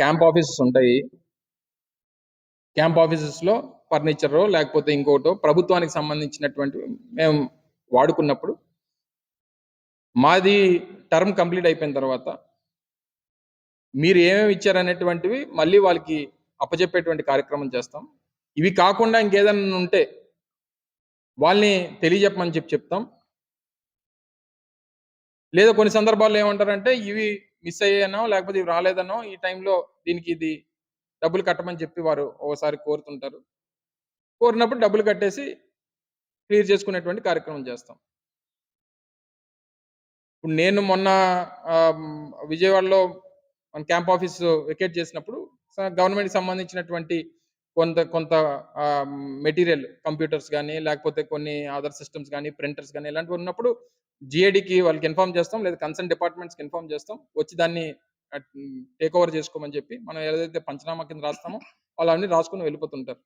Camp offices ఉంటాయి. Camp ఆఫీసెస్లో ఫర్నిచరో లేకపోతే ఇంకోటో ప్రభుత్వానికి సంబంధించినటువంటి మేము వాడుకున్నప్పుడు మాది టర్మ్ కంప్లీట్ అయిపోయిన తర్వాత మీరు ఏమేమి ఇచ్చారనేటువంటివి మళ్ళీ వాళ్ళకి అప్పచెప్పేటువంటి కార్యక్రమం చేస్తాం. ఇవి కాకుండా ఇంకేదైనా ఉంటే వాళ్ళని తెలియజెప్పమని చెప్పి చెప్తాం. లేదా కొన్ని సందర్భాల్లో ఏమంటారంటే ఇవి మిస్ అయ్యానో లేకపోతే ఇవి రాలేదనో ఈ టైంలో దీనికి ఇది డబ్బులు కట్టమని చెప్పి వారు ఒకసారి కోరుతుంటారు. కోరినప్పుడు డబ్బులు కట్టేసి క్లియర్ చేసుకునేటువంటి కార్యక్రమం చేస్తాం. ఇప్పుడు నేను మొన్న విజయవాడలో మన క్యాంప్ ఆఫీస్ వెకేట్ చేసినప్పుడు గవర్నమెంట్కి సంబంధించినటువంటి కొంత కొంత మెటీరియల్ కంప్యూటర్స్ కానీ లేకపోతే కొన్ని అదర్ సిస్టమ్స్ కానీ ప్రింటర్స్ కానీ ఇలాంటివి ఉన్నప్పుడు జిఏడికి వాళ్ళకి ఇన్ఫార్మ్ చేస్తాం లేదా కన్సర్న్ డిపార్ట్మెంట్స్కి ఇన్ఫార్మ్ చేస్తాం. వచ్చి దాన్ని టేక్ ఓవర్ చేసుకోమని చెప్పి మనం ఏదైతే పంచనామా కింద రాస్తామో వాళ్ళు అన్ని రాసుకుని వెళ్ళిపోతుంటారు.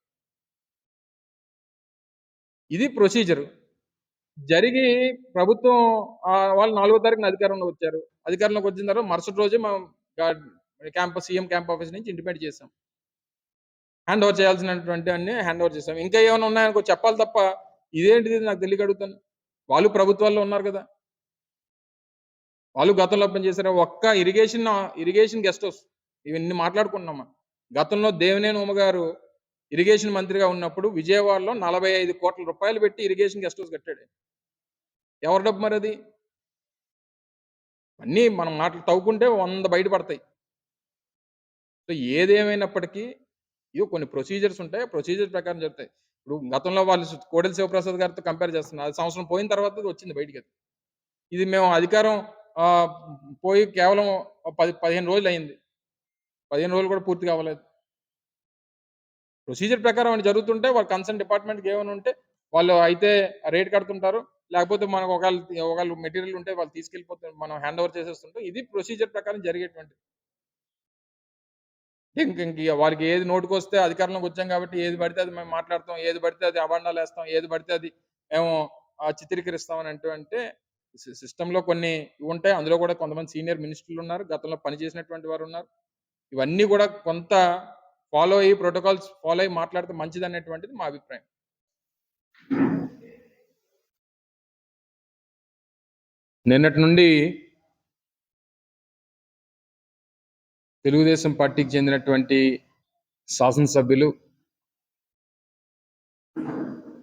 ఇది ప్రొసీజర్ జరిగి ప్రభుత్వం వాళ్ళు నాలుగో తారీఖున అధికారంలో వచ్చారు. అధికారంలోకి వచ్చిన తర్వాత మరుసటి రోజే మనం క్యాంపస్ సీఎం క్యాంప్ ఆఫీస్ నుంచి ఇంటిమేట్ చేసాం హ్యాండ్ ఓవర్ చేయాల్సినటువంటి అన్ని హ్యాండ్ ఓవర్ చేసాం ఇంకా ఏమైనా ఉన్నాయనుకో చెప్పాలి తప్ప ఇదేంటిది నాకు తెలియక అడుగుతాను. వాళ్ళు ప్రభుత్వాల్లో ఉన్నారు కదా. వాళ్ళు గతంలో పనిచేశారు ఒక్క ఇరిగేషన్ ఇరిగేషన్ గెస్ట్ హౌస్ ఇవన్నీ మాట్లాడుకుంటున్నామా గతంలో దేవినేని ఉమగారు ఇరిగేషన్ మంత్రిగా ఉన్నప్పుడు విజయవాడలో నలభై ఐదు కోట్ల రూపాయలు పెట్టి ఇరిగేషన్ గెస్ట్ హౌస్ కట్టాడు. ఎవరి డబ్బు మరి అది? అన్నీ మనం మాటలు తవ్వుకుంటే వంద బయటపడతాయి సో ఏదేమైనప్పటికీ ఇవి కొన్ని ప్రొసీజర్స్ ఉంటాయి. ప్రొసీజర్ ప్రకారం జరుగుతాయి ఇప్పుడు గతంలో వాళ్ళు కోడెల శివప్రసాద్ గారితో కంపేర్ చేస్తున్నారు. అది సంవత్సరం పోయిన తర్వాత వచ్చింది బయటికి అది. ఇది మేము అధికారం పోయి కేవలం పది పదిహేను రోజులు అయింది. పదిహేను రోజులు కూడా పూర్తి కావలేదు. ప్రొసీజర్ ప్రకారం అని జరుగుతుంటే వాళ్ళ కన్సర్న్ డిపార్ట్మెంట్కి ఏమైనా ఉంటే వాళ్ళు అయితే రేట్ కడుతుంటారు. లేకపోతే మనకు ఒకవేళ ఒకవేళ మెటీరియల్ ఉంటే వాళ్ళు తీసుకెళ్ళిపోతే మనం హ్యాండ్ ఓవర్ చేసేస్తుంటాం ఇది ప్రొసీజర్ ప్రకారం జరిగేటువంటి ఇంక ఇంక వాళ్ళకి వారికి ఏది నోటుకు వస్తే అధికారంలోకి వచ్చాం కాబట్టి ఏది పడితే అది మేము మాట్లాడతాం ఏది పడితే అది అబాండాలు వేస్తాం ఏది పడితే అది మేము చిత్రీకరిస్తాం అని అంటూ అంటే సిస్టంలో కొన్ని ఇవి ఉంటాయి. అందులో కూడా కొంతమంది సీనియర్ మినిస్టర్లు ఉన్నారు. గతంలో పనిచేసినటువంటి వారు ఉన్నారు. ఇవన్నీ కూడా కొంత ఫాలో అయ్యి ప్రోటోకాల్స్ ఫాలో అయ్యి మాట్లాడితే మంచిది అనేటువంటిది మా అభిప్రాయం. నిన్నటి నుండి తెలుగుదేశం పార్టీకి చెందినటువంటి శాసనసభ్యులు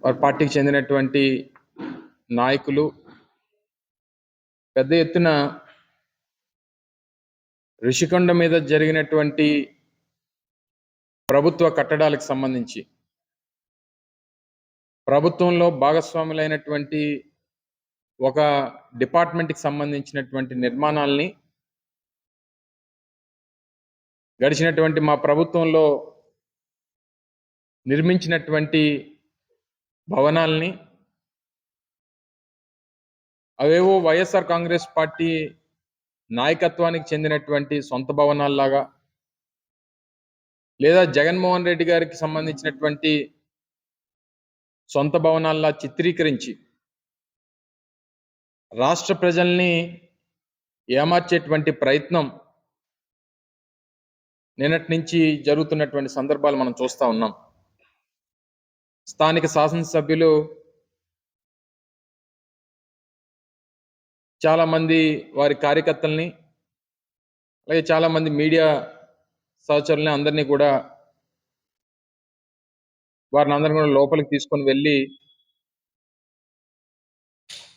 వారి పార్టీకి చెందినటువంటి నాయకులు పెద్ద ఎత్తున ఋషికొండ మీద జరిగినటువంటి ప్రభుత్వ కట్టడాలకు సంబంధించి ప్రభుత్వంలో భాగస్వాములైనటువంటి ఒక డిపార్ట్మెంట్కి సంబంధించినటువంటి నిర్మాణాలని గడిచినటువంటి మా ప్రభుత్వంలో నిర్మించినటువంటి భవనాల్ని అవేవో వైఎస్ఆర్ కాంగ్రెస్ పార్టీ నాయకత్వానికి చెందినటువంటి సొంత భవనాల్లాగా లేదా జగన్మోహన్ రెడ్డి గారికి సంబంధించినటువంటి సొంత భవనాల్లా చిత్రీకరించి రాష్ట్ర ప్రజల్ని ఏమార్చేటువంటి ప్రయత్నం నిన్నటి నుంచి జరుగుతున్నటువంటి సందర్భాలు మనం చూస్తూ ఉన్నాం. స్థానిక శాసనసభ్యులు చాలామంది వారి కార్యకర్తల్ని అలాగే చాలామంది మీడియా సహచరుల్ని అందరినీ కూడా వారిని అందరిని కూడా లోపలికి తీసుకొని వెళ్ళి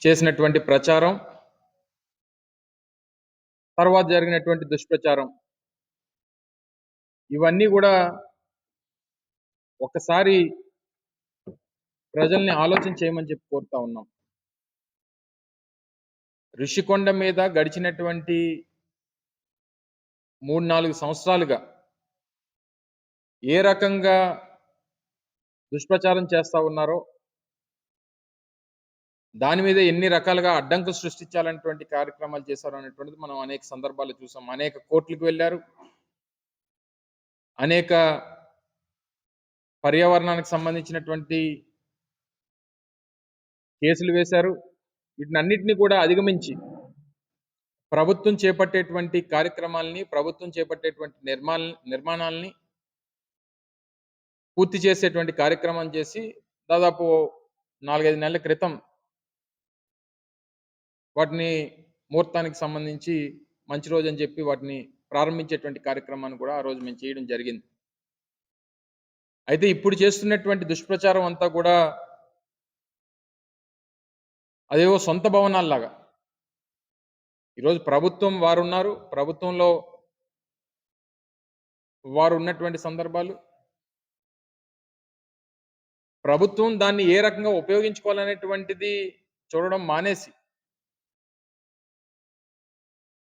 చేసినటువంటి ప్రచారం తర్వాత జరిగినటువంటి దుష్ప్రచారం ఇవన్నీ కూడా ఒకసారి ప్రజల్ని ఆలోచన చేయమని చెప్పి కోరుతా ఉన్నాం. ఋషికొండ మీద గడిచినటువంటి మూడు నాలుగు సంవత్సరాలుగా ఏ రకంగా దుష్ప్రచారం చేస్తూ ఉన్నారో దాని మీద ఎన్ని రకాలుగా అడ్డంకులు సృష్టించాలనేటువంటి కార్యక్రమాలు చేశారు అనేటువంటిది మనం అనేక సందర్భాలు చూసాం. అనేక కోర్టులకు వెళ్ళారు. అనేక పర్యావరణానికి సంబంధించినటువంటి కేసులు వేశారు. వీటిని అన్నిటిని కూడా అధిగమించి ప్రభుత్వం చేపట్టేటువంటి కార్యక్రమాలని ప్రభుత్వం చేపట్టేటువంటి నిర్మాణ నిర్మాణాలని పూర్తి చేసేటువంటి కార్యక్రమం చేసి దాదాపు నాలుగైదు నెలల క్రితం వాటిని ముహూర్తానికి సంబంధించి మంచి రోజు అని చెప్పి వాటిని ప్రారంభించేటువంటి కార్యక్రమాన్ని కూడా ఆ రోజు మేము చేయడం జరిగింది. అయితే ఇప్పుడు చేస్తున్నటువంటి దుష్ప్రచారం అంతా కూడా అదేవో సొంత భవనాల్లాగా. ఈరోజు ప్రభుత్వం వారు ఉన్నారు ప్రభుత్వంలో వారు ఉన్నటువంటి సందర్భాలు. ప్రభుత్వం దాన్ని ఏ రకంగా ఉపయోగించుకోవాలనేటువంటిది చూడడం మానేసి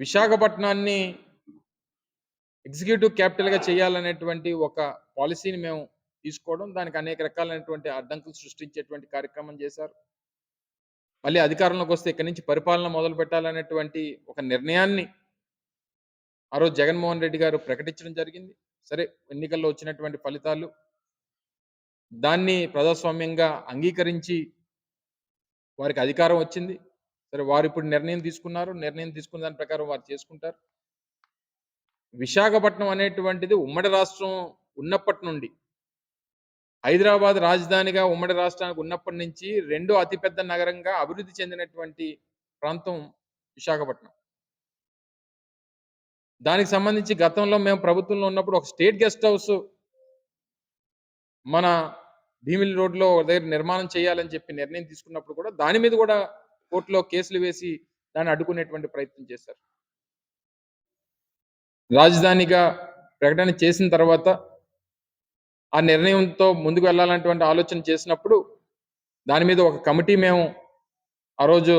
విశాఖపట్నాన్ని ఎగ్జిక్యూటివ్ క్యాపిటల్గా చేయాలనేటువంటి ఒక పాలసీని మేము తీసుకోవడం దానికి అనేక రకాలైనటువంటి అడ్డంకులు సృష్టించేటువంటి కార్యక్రమం చేశారు. మళ్ళీ అధికారంలోకి వస్తే ఇక్కడి నుంచి పరిపాలన మొదలు పెట్టాలనేటువంటి ఒక నిర్ణయాన్ని ఆ రోజు జగన్మోహన్ రెడ్డి గారు ప్రకటించడం జరిగింది. సరే ఎన్నికల్లో వచ్చినటువంటి ఫలితాలు దాన్ని ప్రజాస్వామ్యంగా అంగీకరించి వారికి అధికారం వచ్చింది. సరే వారు ఇప్పుడు నిర్ణయం తీసుకున్నారు. నిర్ణయం తీసుకున్న దాని ప్రకారం వారు చేసుకుంటారు. విశాఖపట్నం అనేటువంటిది ఉమ్మడి రాష్ట్రం ఉన్నప్పటి నుండి హైదరాబాద్ రాజధానిగా ఉమ్మడి రాష్ట్రానికి ఉన్నప్పటి నుంచి రెండో అతిపెద్ద నగరంగా అభివృద్ధి చెందినటువంటి ప్రాంతం విశాఖపట్నం. దానికి సంబంధించి గతంలో మేము ప్రభుత్వంలో ఉన్నప్పుడు ఒక స్టేట్ గెస్ట్ హౌస్ మన భీమిలి రోడ్లో దగ్గర నిర్మాణం చేయాలని చెప్పి నిర్ణయం తీసుకున్నప్పుడు కూడా దాని మీద కూడా కోర్టులో కేసులు వేసి దాన్ని అడ్డుకునేటువంటి ప్రయత్నం చేశారు. రాజధానిగా ప్రకటన చేసిన తర్వాత ఆ నిర్ణయంతో ముందుకు వెళ్ళాలన్నటువంటి ఆలోచన చేసినప్పుడు దాని మీద ఒక కమిటీ మేము ఆ రోజు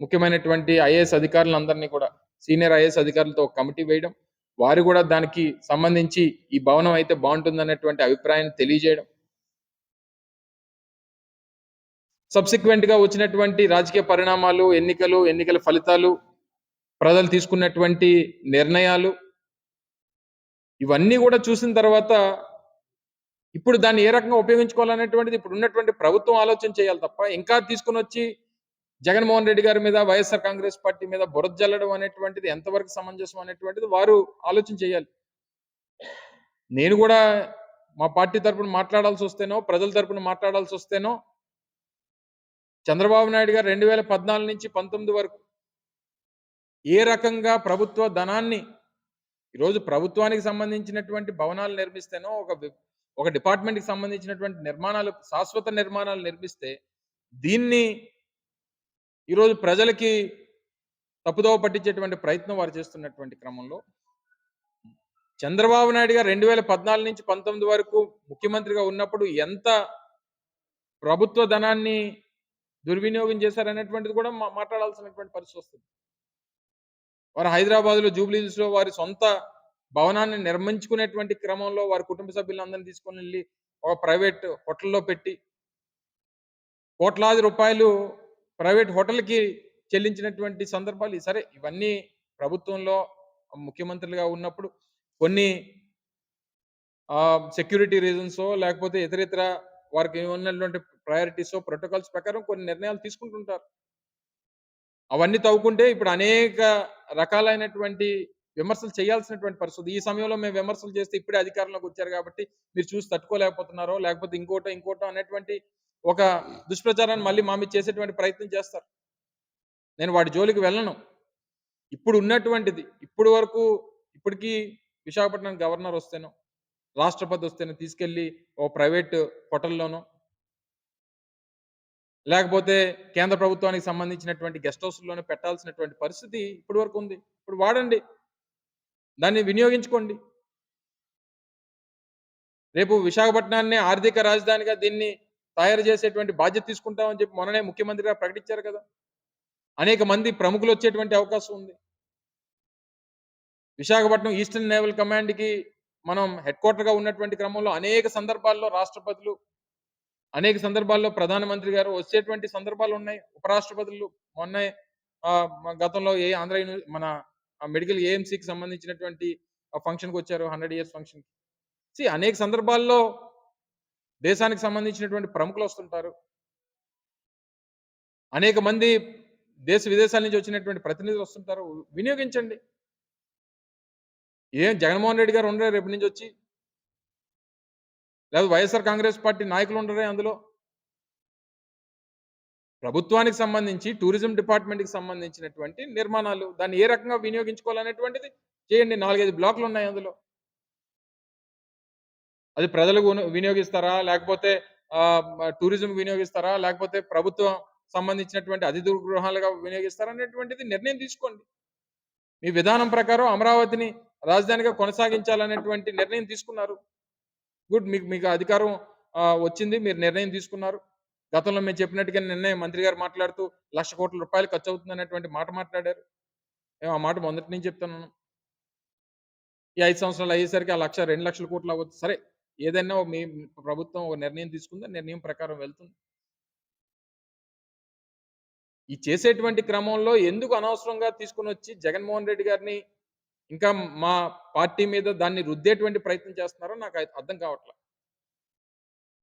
ముఖ్యమైనటువంటి ఐఏఎస్ అధికారులందరినీ కూడా సీనియర్ ఐఏఎస్ అధికారులతో ఒక కమిటీ వేయడం వారు కూడా దానికి సంబంధించి ఈ భవనం అయితే బాగుంటుంది అభిప్రాయాన్ని తెలియజేయడం సబ్సిక్వెంట్గా వచ్చినటువంటి రాజకీయ పరిణామాలు ఎన్నికలు ఎన్నికల ఫలితాలు ప్రజలు తీసుకున్నటువంటి నిర్ణయాలు ఇవన్నీ కూడా చూసిన తర్వాత ఇప్పుడు దాన్ని ఏ రకంగా ఉపయోగించుకోవాలనేటువంటిది ఇప్పుడు ఉన్నటువంటి ప్రభుత్వం ఆలోచన చేయాలి తప్ప ఇంకా తీసుకుని వచ్చి జగన్మోహన్ రెడ్డి గారి మీద వైఎస్ఆర్ కాంగ్రెస్ పార్టీ మీద బురద జల్లడం అనేటువంటిది ఎంతవరకు సమంజసం అనేటువంటిది వారు ఆలోచన చేయాలి. నేను కూడా మా పార్టీ తరపున మాట్లాడాల్సి వస్తేనో ప్రజల తరపున మాట్లాడాల్సి వస్తేనో చంద్రబాబు నాయుడు గారు రెండు వేల పద్నాలుగు నుంచి పంతొమ్మిది వరకు ఏ రకంగా ప్రభుత్వ ధనాన్ని ఈరోజు ప్రభుత్వానికి సంబంధించినటువంటి భవనాలు నిర్మిస్తేనో ఒక ఒక డిపార్ట్మెంట్కి సంబంధించినటువంటి నిర్మాణాలు శాశ్వత నిర్మాణాలు నిర్మిస్తే దీన్ని ఈరోజు ప్రజలకి తప్పుదోవ పట్టించేటువంటి ప్రయత్నం వారు చేస్తున్నటువంటి క్రమంలో చంద్రబాబు నాయుడు గారు రెండు వేల పద్నాలుగు నుంచి పంతొమ్మిది వరకు ముఖ్యమంత్రిగా ఉన్నప్పుడు ఎంత ప్రభుత్వ ధనాన్ని దుర్వినియోగం చేశారనేటువంటిది కూడా మాట్లాడాల్సినటువంటి పరిస్థితి వస్తుంది. వారు హైదరాబాద్లో జూబ్లీస్లో వారి సొంత భవనాన్ని నిర్మించుకునేటువంటి క్రమంలో వారి కుటుంబ సభ్యులందరినీ తీసుకొని వెళ్ళి ఒక ప్రైవేట్ హోటల్లో పెట్టి కోట్లాది రూపాయలు ప్రైవేట్ హోటల్కి చెల్లించినటువంటి సందర్భాలు సరే ఇవన్నీ ప్రభుత్వంలో ముఖ్యమంత్రులుగా ఉన్నప్పుడు కొన్ని సెక్యూరిటీ రీజన్సో లేకపోతే ఇతర ఇతర వారికి ఉన్నటువంటి ప్రయారిటీస్ ప్రోటోకాల్స్ ప్రకారం కొన్ని నిర్ణయాలు తీసుకుంటుంటారు. అవన్నీ తవ్వుకుంటే ఇప్పుడు అనేక రకాలైనటువంటి విమర్శలు చేయాల్సినటువంటి పరిస్థితి. ఈ సమయంలో మేము విమర్శలు చేస్తే ఇప్పుడే అధికారంలోకి వచ్చారు కాబట్టి మీరు చూసి తట్టుకోలేకపోతున్నారో లేకపోతే ఇంకోటో ఇంకోటో అనేటువంటి ఒక దుష్ప్రచారాన్ని మళ్ళీ మా మీద చేసేటువంటి ప్రయత్నం చేస్తారు. నేను వాటి జోలికి వెళ్ళను. ఇప్పుడు ఉన్నటువంటిది ఇప్పుడు వరకు ఇప్పటికీ విశాఖపట్నం గవర్నర్ వస్తేనో రాష్ట్రపతి వస్తేనే తీసుకెళ్ళి ఓ ప్రైవేట్ హోటల్లోనో లేకపోతే కేంద్ర ప్రభుత్వానికి సంబంధించినటువంటి గెస్ట్ హౌస్లోనే పెట్టాల్సినటువంటి పరిస్థితి ఇప్పటి వరకు ఉంది. ఇప్పుడు వాడండి. దాన్ని వినియోగించుకోండి. రేపు విశాఖపట్నాన్ని ఆర్థిక రాజధానిగా దీన్ని తయారు చేసేటువంటి బాధ్యత తీసుకుంటామని చెప్పి మొన్ననే ముఖ్యమంత్రి గారు ప్రకటించారు కదా. అనేక మంది ప్రముఖులు వచ్చేటువంటి అవకాశం ఉంది. విశాఖపట్నం ఈస్టర్న్ నేవల్ కమాండ్కి మనం హెడ్ క్వార్టర్గా ఉన్నటువంటి క్రమంలో అనేక సందర్భాల్లో రాష్ట్రపతులు అనేక సందర్భాల్లో ప్రధానమంత్రి గారు వచ్చేటువంటి సందర్భాలు ఉన్నాయి. ఉపరాష్ట్రపతులు మొన్న గతంలో ఏ ఆంధ్ర మన మెడికల్ ఏఎంసీకి సంబంధించినటువంటి ఫంక్షన్కి వచ్చారు హండ్రెడ్ ఇయర్స్ ఫంక్షన్ సి అనేక సందర్భాల్లో దేశానికి సంబంధించినటువంటి ప్రముఖులు వస్తుంటారు. అనేక మంది దేశ విదేశాల నుంచి వచ్చినటువంటి ప్రతినిధులు వస్తుంటారు. వినియోగించండి. ఏం జగన్మోహన్ రెడ్డి గారు ఉండరే రేపు నుంచి వచ్చి? లేదా వైఎస్ఆర్ కాంగ్రెస్ పార్టీ నాయకులు ఉండరే అందులో? ప్రభుత్వానికి సంబంధించి టూరిజం డిపార్ట్మెంట్కి సంబంధించినటువంటి నిర్మాణాలు దాన్ని ఏ రకంగా వినియోగించుకోవాలనేటువంటిది చేయండి. నాలుగైదు బ్లాక్లు ఉన్నాయి అందులో. అది ప్రజలకు వినియోగిస్తారా? లేకపోతే టూరిజం వినియోగిస్తారా? లేకపోతే ప్రభుత్వం సంబంధించినటువంటి అతిథి గృహాలుగా వినియోగిస్తారా అనేటువంటిది నిర్ణయం తీసుకోండి. మీ విధానం ప్రకారం అమరావతిని రాజధానిగా కొనసాగించాలనేటువంటి నిర్ణయం తీసుకున్నారు. గుడ్ మీకు మీకు అధికారం వచ్చింది మీరు నిర్ణయం తీసుకున్నారు. గతంలో మేము చెప్పినట్టుగా నిర్ణయం మంత్రి గారు మాట్లాడుతూ లక్ష కోట్ల రూపాయలు ఖర్చు అవుతుంది అనేటువంటి మాట మాట్లాడారు. మేము ఆ మాట మొదటి నుంచి చెప్తున్నాను. ఈ ఐదు సంవత్సరాలు అయ్యేసరికి ఆ లక్ష రెండు లక్షల కోట్లు అవ్వచ్చు సరే ఏదైనా మీ ప్రభుత్వం ఒక నిర్ణయం తీసుకుంది నిర్ణయం ప్రకారం వెళ్తుంది. ఈ చేసేటువంటి క్రమంలో ఎందుకు అనవసరంగా తీసుకుని వచ్చి జగన్మోహన్ రెడ్డి గారిని ఇంకా మా పార్టీ మీద దాన్ని రుద్దేటువంటి ప్రయత్నం చేస్తున్నారో నాకు అర్థం కావట్లేదు